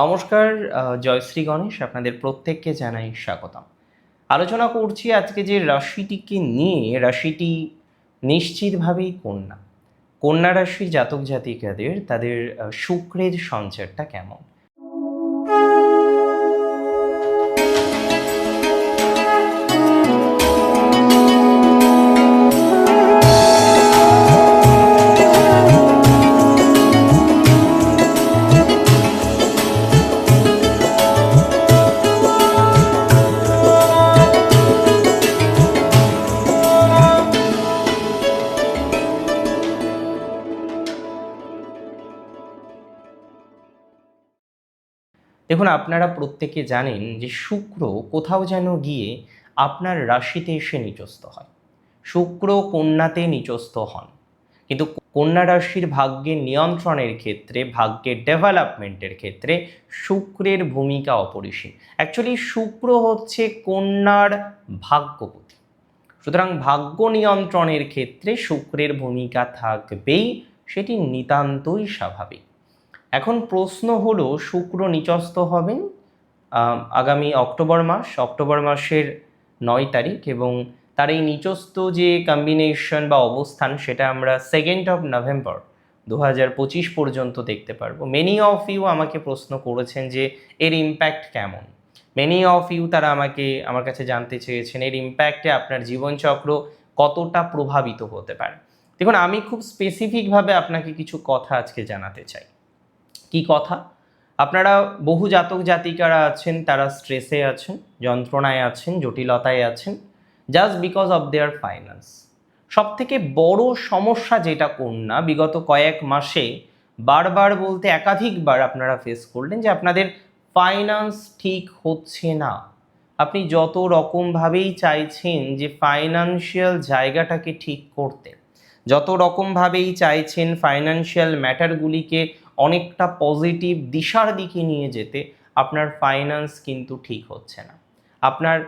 নমস্কার জয়শ্রী গণেশ, আপনাদের প্রত্যেককে জানাই স্বাগতম। আলোচনা করছি আজকে যে রাশিটিকে নিয়ে, রাশিটি নিশ্চিতভাবেই কন্যা। কন্যা রাশির জাতক জাতিকাদের তাদের শুক্রের সঞ্চারটা কেমন? দেখুন, আপনারা প্রত্যেকে জানেন যে শুক্র কোথাও যেন গিয়ে আপনার রাশিতে এসে নিচস্থ হয়। শুক্র কন্যাতে নিচস্থ হন। কিন্তু কন্যা রাশির ভাগ্যের নিয়ন্ত্রণের ক্ষেত্রে, ভাগ্যের ডেভেলপমেন্টের ক্ষেত্রে শুক্রের ভূমিকা অপরিসীম। অ্যাকচুয়ালি শুক্র হচ্ছে কন্যার ভাগ্যপতি। সুতরাং ভাগ্য নিয়ন্ত্রণের ক্ষেত্রে শুক্রের ভূমিকা থাকবেই, সেটি নিতান্তই স্বাভাবিক। এখন প্রশ্ন হলো, শুক্র নিচস্থ হবেন আগামী অক্টোবর মাস। অক্টোবর মাসের নয় তারিখ এবং তার এই নিচস্থ যে কম্বিনেশন বা অবস্থান, সেটা আমরা সেকেন্ড অফ নভেম্বর দু পঁচিশ পর্যন্ত দেখতে পারব। মেনি অফ ইউ আমাকে প্রশ্ন করেছেন যে, এর ইম্প্যাক্ট কেমন? মেনি অফ ইউ তারা আমাকে, আমার কাছে জানতে চেয়েছেন, এর ইম্প্যাক্টে আপনার জীবনচক্র কতটা প্রভাবিত হতে পারে। দেখুন, আমি খুব স্পেসিফিকভাবে আপনাকে কিছু কথা আজকে জানাতে চাই। কি কথা? আপনারা বহু জাতক জাতিকারা আছেন, তারা স্ট্রেসে আছেন, যন্ত্রণায় আছেন, জটিলতায় আছেন just because of their finance সব থেকে বড় সমস্যা যেটা কন্যা, বিগত কয়েক মাসে বারবার বলতে একাধিকবার আপনারা ফেস করলেন যে আপনাদের ফাইন্যান্স ঠিক হচ্ছে না। আপনি যত রকমভাবেই চাইছেন যে ফাইনান্সিয়াল জায়গাটাকে ঠিক করতে, যত রকমভাবেই চাইছেন ফাইনান্সিয়াল ম্যাটারগুলিকে অনেকটা পজিটিভ দিশার দিকে নিয়ে যেতে আপনার ফাইন্যান্স কিন্তু ঠিক হচ্ছে না। আপনার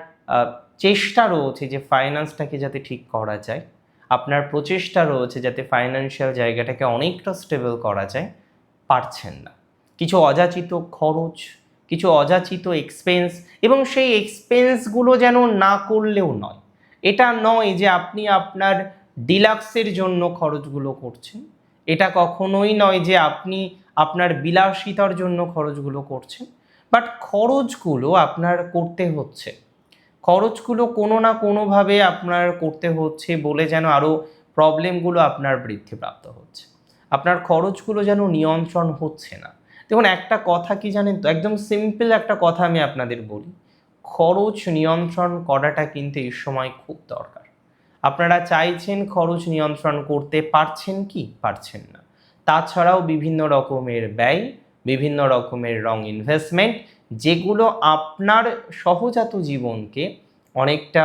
চেষ্টা রয়েছে যে ফাইন্যান্সটাকে যাতে ঠিক করা যায়, আপনার প্রচেষ্টা রয়েছে যাতে ফাইন্যান্সিয়াল জায়গাটাকে অনেকটা স্টেবল করা যায়, পারছেন না। কিছু অযাচিত খরচ, কিছু অযাচিত এক্সপেন্স এবং সেই এক্সপেন্সগুলো যেন না করলেও নয়। এটা নয় যে আপনি আপনার ডিলাক্সের জন্য খরচগুলো করছেন। এটা কখনোই নয় যে আপনি আপনার বিলাসিতার জন্য খরচগুলো করছেন বাট খরচগুলো আপনার করতে হচ্ছে। খরচগুলো কোনো না কোনোভাবে আপনার করতে হচ্ছে বলে যেন আরও প্রবলেমগুলো আপনার বৃদ্ধিপ্রাপ্ত হচ্ছে। আপনার খরচগুলো যেন নিয়ন্ত্রণ হচ্ছে না। দেখুন, একটা কথা কি জানেন তো? একদম সিম্পল একটা কথা আমি আপনাদের বলি। খরচ নিয়ন্ত্রণ করাটা কিন্তু এই সময় খুব দরকার। আপনারা চাইছেন খরচ নিয়ন্ত্রণ করতে পারছেন কি পারছেন না। তাছাড়াও বিভিন্ন রকমের ব্যয়, বিভিন্ন রকমের রং ইনভেস্টমেন্ট যেগুলো আপনার সহজাত জীবনকে অনেকটা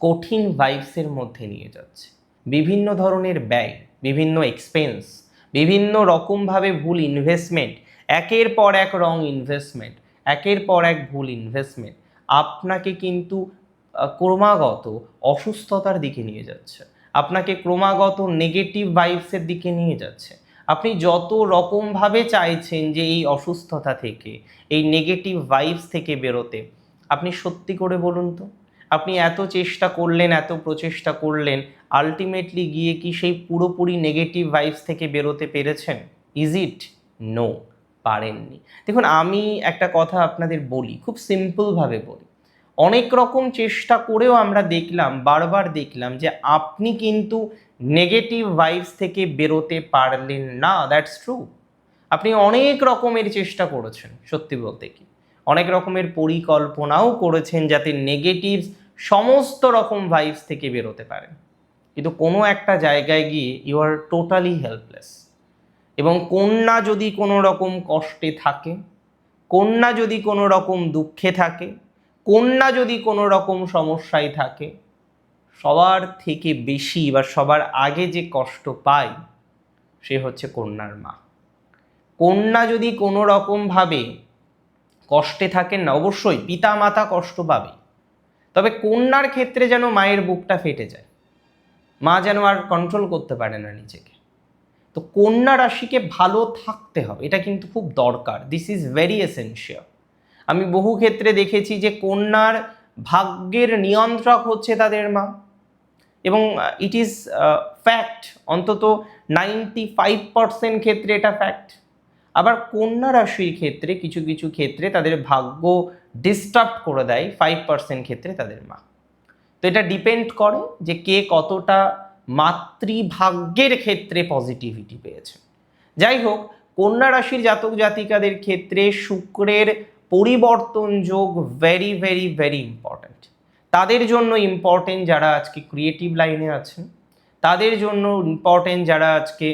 কঠিন ভাইবসের মধ্যে নিয়ে যাচ্ছে। বিভিন্ন ধরনের ব্যয়, বিভিন্ন এক্সপেন্স বিভিন্ন রকমভাবে ভুল ইনভেস্টমেন্ট একের পর এক রং ইনভেস্টমেন্ট একের পর এক ভুল ইনভেস্টমেন্ট আপনাকে কিন্তু ক্রমাগত অসুস্থতার দিকে নিয়ে যাচ্ছে। আপনাকে ক্রমাগত নেগেটিভ ভাইবসের দিকে নিয়ে যাচ্ছে। আপনি যত রকমভাবে চাইছেন যে এই অসুস্থতা থেকে, এই নেগেটিভ ভাইবস থেকে বেরোতে, আপনি সত্যি করে বলুন তো, আপনি এত চেষ্টা করলেন, এত প্রচেষ্টা করলেন আলটিমেটলি গিয়ে কি সেই পুরোপুরি নেগেটিভ ভাইবস থেকে বেরোতে পেরেছেন? ইজ ইট নো পারেননি। দেখুন, আমি একটা কথা আপনাদের বলি, খুব সিম্পলভাবে বলি। অনেক রকম চেষ্টা করেও আমরা দেখলাম, বারবার দেখলাম যে আপনি কিন্তু নেগেটিভ ভাইবস থেকে বেরোতে পারলেন না দ্যাটস ট্রু আপনি অনেক রকমের চেষ্টা করেছেন, সত্যি বলতে কি। অনেক রকমের পরিকল্পনাও করেছেন যাতে নেগেটিভস সমস্ত রকম ভাইবস থেকে বেরোতে পারেন। কিন্তু কোনো একটা জায়গায় গিয়ে ইউ আর টোটালি হেল্পলেস এবং কন্যা যদি কোনো রকম কষ্টে থাকে, কন্যা যদি কোনো রকম দুঃখে থাকে কন্যা যদি কোনো রকম সমস্যায় থাকে, সবার থেকে বেশি বা সবার আগে যে কষ্ট পায়, সে হচ্ছে কন্যার মা। কন্যা যদি কোনো রকমভাবে কষ্টে থাকেন না, অবশ্যই পিতা মাতা কষ্ট পাবে। তবে কন্যার ক্ষেত্রে যেন মায়ের বুকটা ফেটে যায়। মা যেন আর কন্ট্রোল করতে পারে না নিজেকে। তো কন্যা রাশিকে ভালো থাকতে হবে, এটা কিন্তু খুব দরকার। দিস ইজ ভেরি এসেনশিয়াল আমি বহু ক্ষেত্রে দেখেছি যে কন্যার ভাগ্যের নিয়ন্ত্রক হচ্ছে তাদের মা। এবং ইট ইজ ফ্যাক্ট অন্তত নাইনটি ফাইভ পার্সেন্ট ক্ষেত্রে এটা ফ্যাক্ট আবার কন্যা রাশির ক্ষেত্রে কিছু কিছু ক্ষেত্রে তাদের ভাগ্য ডিস্টার্ব করে দেয় ফাইভ পার্সেন্ট ক্ষেত্রে তাদের মা। তো এটা ডিপেন্ড করে যে কে কতটা মাতৃভাগ্যের ক্ষেত্রে পজিটিভিটি পেয়েছে। যাই হোক, কন্যা রাশির জাতক জাতিকাদের ক্ষেত্রে শুক্রের পরিবর্তন যোগ ভেরি ভেরি ভেরি ইম্পর্ট্যান্ট তাদের জন্য ইম্পর্টেন্ট যারা আজকে ক্রিয়েটিভ লাইনে আছেন, তাদের জন্য ইম্পর্টেন্ট যারা আজকে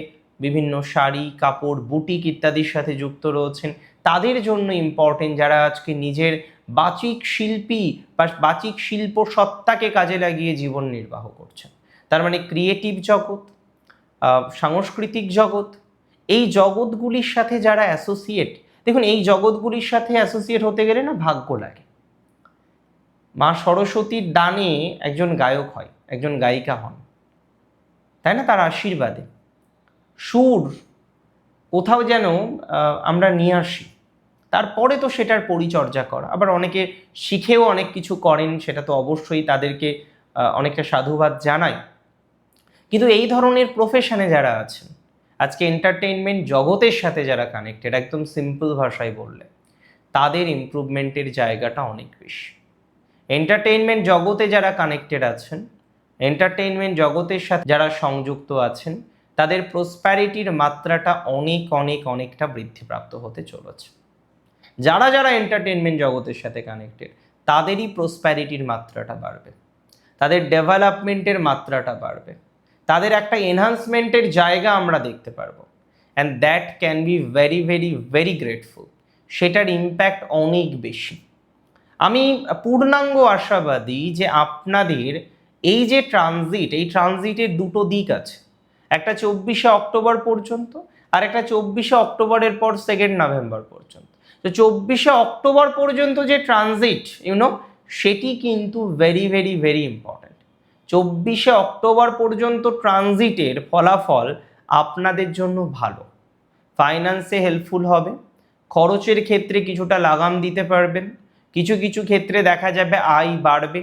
বিভিন্ন শাড়ি, কাপড় বুটিক ইত্যাদির সাথে যুক্ত রয়েছেন, তাদের জন্য ইম্পর্টেন্ট যারা আজকে নিজের বাচিক শিল্পী বা বাচিক শিল্প সত্তাকে কাজে লাগিয়ে জীবন নির্বাহ করছেন। তার মানে ক্রিয়েটিভ জগৎ সাংস্কৃতিক জগৎ, এই জগৎগুলির সাথে যারা অ্যাসোসিয়েট দেখুন, এই জগৎগুলির সাথে অ্যাসোসিয়েট হতে গেলে না ভাগ্য লাগে। মা সরস্বতীর দানে একজন গায়ক হয়, একজন গায়িকা হন। তাই না? তার আশীর্বাদে। সুর কোথাও যেন আমরা নিয়ে আসি। তারপরে তো সেটার পরিচর্যা করা। আবার অনেকে শিখেও অনেক কিছু করেন, সেটা তো অবশ্যই তাদেরকে অনেকটা সাধুবাদ জানাই। কিন্তু এই ধরনের প্রফেশনে যারা আছেন আজকে এন্টারটেইনমেন্ট জগতের সাথে যারা কানেক্টেড একদম সিম্পল ভাষায় বললে, তাদের ইমপ্রুভমেন্টের জায়গাটা অনেক বেশি। এন্টারটেইনমেন্ট জগতে যারা কানেক্টেড আছেন এন্টারটেইনমেন্ট জগতের সাথে যারা সংযুক্ত আছেন, তাদের প্রসপ্যারিটির মাত্রাটা অনেক অনেক, অনেকটা বৃদ্ধিপ্রাপ্ত হতে চলেছে। যারা যারা এন্টারটেনমেন্ট জগতের সাথে কানেক্টেড তাদেরই প্রসপ্যারিটির মাত্রাটা বাড়বে। তাদের ডেভেলপমেন্টের মাত্রাটা বাড়বে। তাদের একটা এনহান্সমেন্টের জায়গা আমরা দেখতে পারব। And that can be very very very grateful সেটার ইম্প্যাক্ট অনেক বেশি। আমি পূর্ণাঙ্গ আশাবাদী যে আপনাদের এই যে ট্রানজিট এই ট্রানজিটের দুটো দিক আছে। একটা চব্বিশে অক্টোবর পর্যন্ত আর একটা চব্বিশে অক্টোবরের পর সেকেন্ড নভেম্বর পর্যন্ত। তো চব্বিশে অক্টোবর পর্যন্ত যে ট্রানজিট ইউনো সেটি কিন্তু ভেরি ভেরি ভেরি ইম্পর্ট্যান্ট চব্বিশে অক্টোবর পর্যন্ত ট্রানজিটের ফলাফল আপনাদের জন্য ভালো। ফাইন্যান্সে হেল্পফুল হবে, খরচের ক্ষেত্রে কিছুটা লাগাম দিতে পারবেন, কিছু কিছু ক্ষেত্রে দেখা যাবে আয় বাড়বে,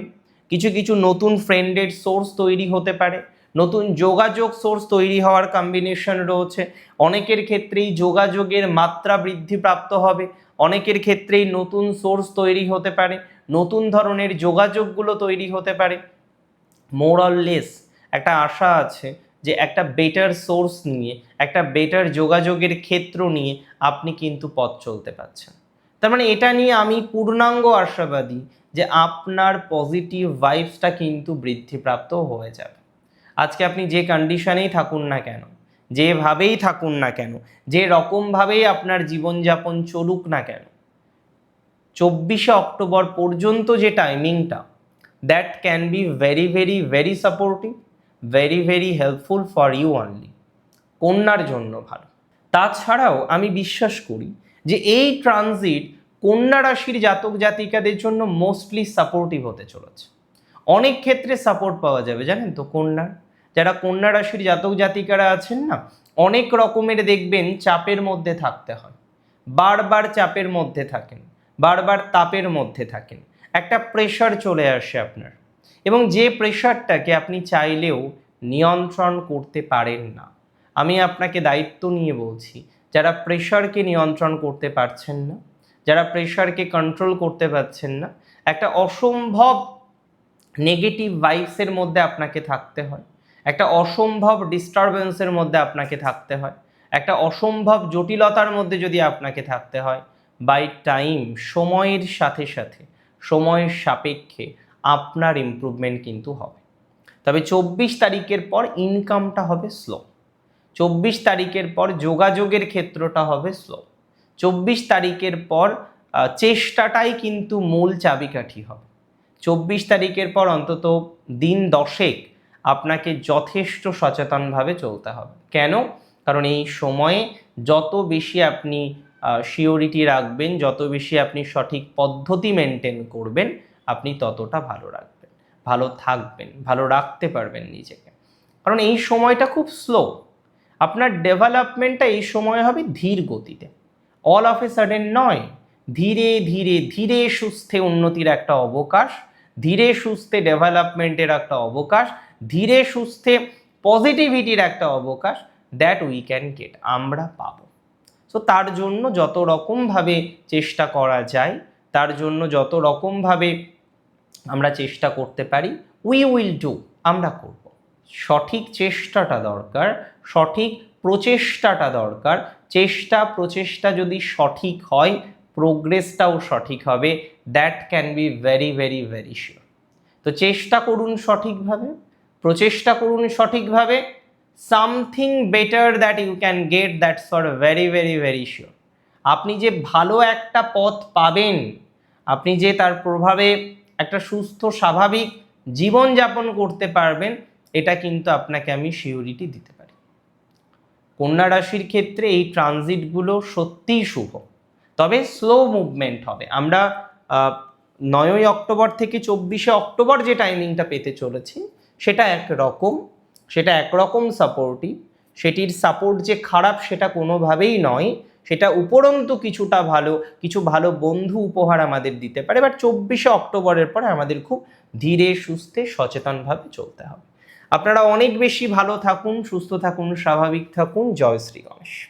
কিছু কিছু নতুন ফ্রেন্ডের সোর্স তৈরি হতে পারে, নতুন যোগাযোগ সোর্স তৈরি হওয়ার কম্বিনেশন রয়েছে। অনেকের ক্ষেত্রেই যোগাযোগের মাত্রা বৃদ্ধিপ্রাপ্ত হবে, অনেকের ক্ষেত্রেই নতুন সোর্স তৈরি হতে পারে, নতুন ধরনের যোগাযোগগুলো তৈরি হতে পারে। মোরাললেস একটা আশা আছে যে একটা বেটার সোর্স নিয়ে, একটা বেটার যোগাযোগের ক্ষেত্র নিয়ে আপনি কিন্তু পথ চলতে পারছেন। তার মানে এটা নিয়ে আমি পূর্ণাঙ্গ আশাবাদী যে আপনার পজিটিভ ভাইবসটা কিন্তু বৃদ্ধিপ্রাপ্ত হয়ে যাবে। আজকে আপনি যে কন্ডিশনেই থাকুন না কেন, যেভাবেই থাকুন না কেন, যে রকমভাবেই আপনার জীবনযাপন চলুক না কেন, চব্বিশে অক্টোবর পর্যন্ত যে টাইমিংটা that can be very very very supportive very very helpful for you only কন্যার জন্য ভালো। তাছাড়াও আমি বিশ্বাস করি যে এই ট্রানজিট কন্যা রাশির জাতক জাতিকাদের জন্য মোস্টলি সাপোর্টিভ হতে চলেছে। অনেক ক্ষেত্রে সাপোর্ট পাওয়া যাবে, জানেন তো কন্যার যারা কন্যা রাশির জাতক জাতিকারা আছেন না, অনেক রকমের দেখবেন চাপের মধ্যে থাকতে হয়। বারবার চাপের মধ্যে থাকেন, বারবার তাপের মধ্যে থাকেন। একটা প্রেশার চলে আসে আপনার। এবং যে প্রেশারটাকে আপনি চাইলেও নিয়ন্ত্রণ করতে পারেন না। আমি আপনাকে দায়িত্ব নিয়ে বলছি, যারা প্রেশারকে নিয়ন্ত্রণ করতে পারছেন না, যারা প্রেশারকে কন্ট্রোল করতে পারছেন না, একটা অসম্ভব নেগেটিভ ভাইবসের মধ্যে আপনাকে থাকতে হয়, একটা অসম্ভব ডিস্টারবেন্সের মধ্যে আপনাকে থাকতে হয়, একটা অসম্ভব জটিলতার মধ্যে যদি আপনাকে থাকতে হয় বাই টাইম সময়ের সাথে সাথে সময়ের সাপেক্ষে আপনার ইমপ্রুভমেন্ট কিন্তু হবে। তবে চব্বিশ তারিখের পর ইনকামটা হবে স্লো চব্বিশ তারিখের পর যোগাযোগের ক্ষেত্রটা হবে স্লো চব্বিশ তারিখের পর চেষ্টাটাই কিন্তু মূল চাবিকাঠি হবে। চব্বিশ তারিখের পর অন্তত দিন দশেক আপনাকে যথেষ্ট সচেতনভাবে চলতে হবে। কেন? কারণ এই সময়ে যত বেশি আপনি শিওরিটি রাখবেন, যত বেশি আপনি সঠিক পদ্ধতি মেনটেন করবেন, আপনি ততটা ভালো রাখবেন। ভালো থাকবেন, ভালো রাখতে পারবেন নিজেকে। কারণ এই সময়টা খুব স্লো আপনার ডেভেলপমেন্টটা এই সময় হবে ধীর গতিতে। অল অফ এ সাডেন নয়। ধীরে ধীরে ধীরে সুস্থে উন্নতির একটা অবকাশ, ধীরে সুস্থে ডেভেলপমেন্টের একটা অবকাশ, ধীরে সুস্থে পজিটিভিটির একটা অবকাশ দ্যাট উই ক্যান গেট আমরা পাবো। সো তার জন্য যত রকমভাবে চেষ্টা করা যায়, তার জন্য যত রকমভাবে আমরা চেষ্টা করতে পারি উই উইল ডু আমরা করব। সঠিক চেষ্টাটা দরকার, সঠিক প্রচেষ্টাটা দরকার। চেষ্টা, প্রচেষ্টা যদি সঠিক হয় প্রোগ্রেসটাও সঠিক হবে that can be very very very sure তো চেষ্টা করুন সঠিকভাবে, প্রচেষ্টা করুন সঠিকভাবে something better that you can get that's for very very very sure আপনি যে ভালো একটা পথ পাবেন, আপনি যে তার প্রভাবে একটা সুস্থ, স্বাভাবিক জীবনযাপন করতে পারবেন, এটা কিন্তু আপনাকে আমি সিওরিটি দিতে পারি। কন্যা রাশির ক্ষেত্রে এই ট্রানজিটগুলো সত্যিই শুভ। তবে স্লো মুভমেন্ট হবে। আমরা নয়ই অক্টোবর থেকে চব্বিশে অক্টোবর যে টাইমিংটা পেতে চলেছি, সেটা একরকম। সেটা একরকম সাপোর্টই সেটির সাপোর্ট যে খারাপ সেটা কোনোভাবেই নয়, সেটা উপরন্তু কিছুটা ভালো, কিছু ভালো বন্ধু উপহার আমাদের দিতে পারে বাট চব্বিশে অক্টোবরের পরে আমাদের খুব ধীরে, সুস্থে, সচেতনভাবে চলতে হবে। আপনারা অনেক বেশি ভালো থাকুন, সুস্থ থাকুন, স্বাভাবিক থাকুন। জয় শ্রী গণেশ।